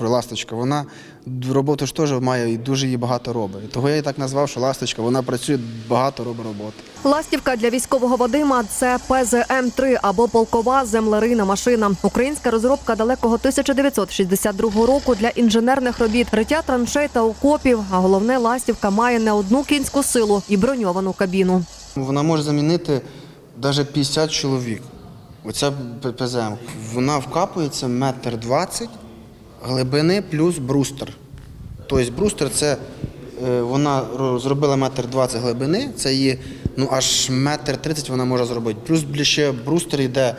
Ласточка, вона роботу ж теж має і дуже її багато робить. Того я її так назвав, що ласточка, вона працює багато робить роботи. Ластівка для військового Вадима це ПЗМ-3 або полкова землерийна машина. Українська розробка далекого 1962 року для інженерних робіт, риття траншей та окопів. А головне, ластівка має не одну кінську силу і броньовану кабіну. Вона може замінити навіть 50 чоловік. Оця ПЗМ. Вона вкапується метр двадцять глибини плюс брустер. Тобто брустер це е, вона зробила метр двадцять глибини, це її ну аж метр тридцять вона може зробити. Плюс ще брустер йде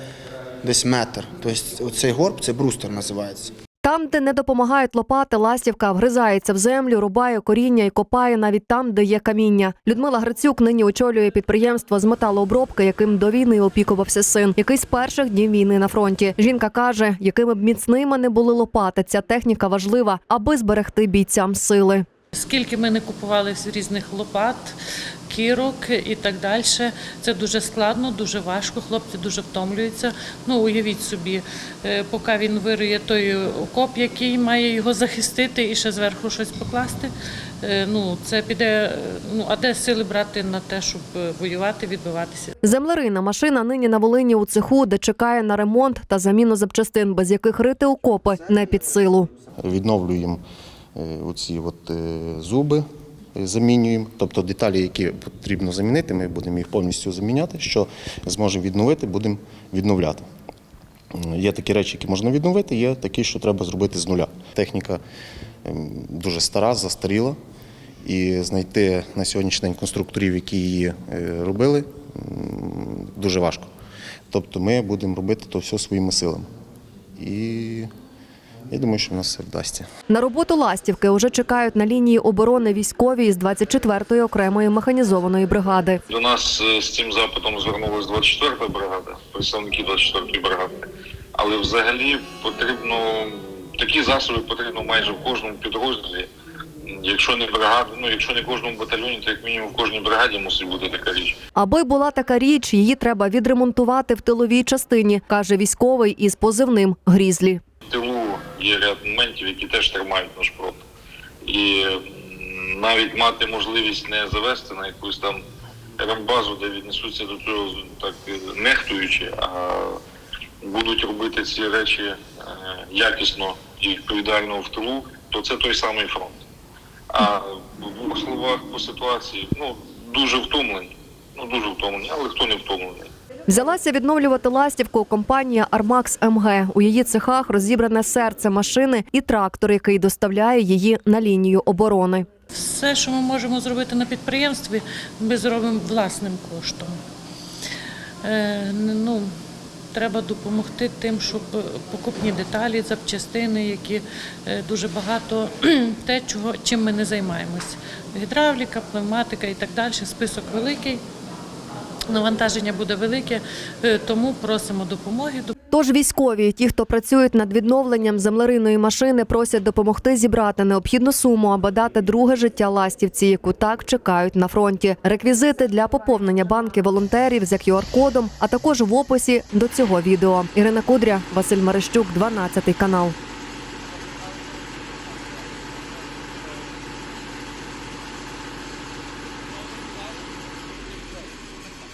десь метр. Тобто оцей горб це брустер називається. Там, де не допомагають лопати, ластівка вгризається в землю, рубає коріння і копає навіть там, де є каміння. Людмила Грицюк нині очолює підприємство з металообробки, яким до війни опікувався син, який з перших днів війни на фронті. Жінка каже, якими б міцними не були лопати, ця техніка важлива, аби зберегти бійцям сили. Скільки ми не купували з різних лопат, кірок і так далі. Це дуже складно, дуже важко. Хлопці дуже втомлюються. Ну уявіть собі, е, поки він вирує той окоп, який має його захистити, і ще зверху щось покласти. е, Ну це піде. Ну а де сили брати на те, щоб е, воювати, відбиватися? Землерийна машина нині на Волині у цеху, де чекає на ремонт та заміну запчастин, без яких рити окопи не під силу. відновлюємо оці от зуби, замінюємо. Тобто деталі, які потрібно замінити, ми будемо їх повністю заміняти. Що зможемо відновити, будемо відновляти. Є такі речі, які можна відновити, є такі, що треба зробити з нуля. Техніка ем, дуже стара, застаріла. І знайти на сьогоднішній день конструкторів, які її е, робили, дуже важко. Тобто ми будемо робити то все своїми силами. І я думаю, що в нас все вдасться. На роботу ластівки уже чекають на лінії оборони військові із 24-ї окремої механізованої бригади. До нас е, з цим запитом звернулася 24-та бригада, представники 24-ї бригади. Але взагалі потрібно такі засоби потрібно майже в кожному підрозділі. Якщо не бригада, ну якщо не кожному батальйоні, то як мінімум в кожній бригаді мусить бути така річ. Аби була така річ, її треба відремонтувати в тиловій частині, каже військовий із позивним Грізлі. Є ряд моментів, які теж тримають наш фронт. І навіть мати можливість не завести на якусь там рембазу, де віднесуться до цього так нехтуючи, а будуть робити ці речі е, якісно і відповідально в тилу, то це той самий фронт. А в двох словах по ситуації, ну дуже втомлені. Ну дуже втомлені, але хто не втомлений. Взялася відновлювати ластівку компанія Армакс МГ. У її цехах розібране серце машини і трактор, який доставляє її на лінію оборони. Все, що ми можемо зробити на підприємстві, ми зробимо власним коштом. Е, ну, треба допомогти тим, щоб покупні деталі, запчастини, які е, дуже багато те, чого, чим ми не займаємось. Гідравліка, пневматика і так далі. Список великий. Навантаження буде велике, е, тому просимо допомоги. Тож військові, ті, хто працюють над відновленням землерийної машини, просять допомогти зібрати необхідну суму, аби дати друге життя ластівці, яку так чекають на фронті. Реквізити для поповнення банки волонтерів за QR-кодом, а також в описі до цього відео. Ірина Кудря, Василь Марищук, 12 канал.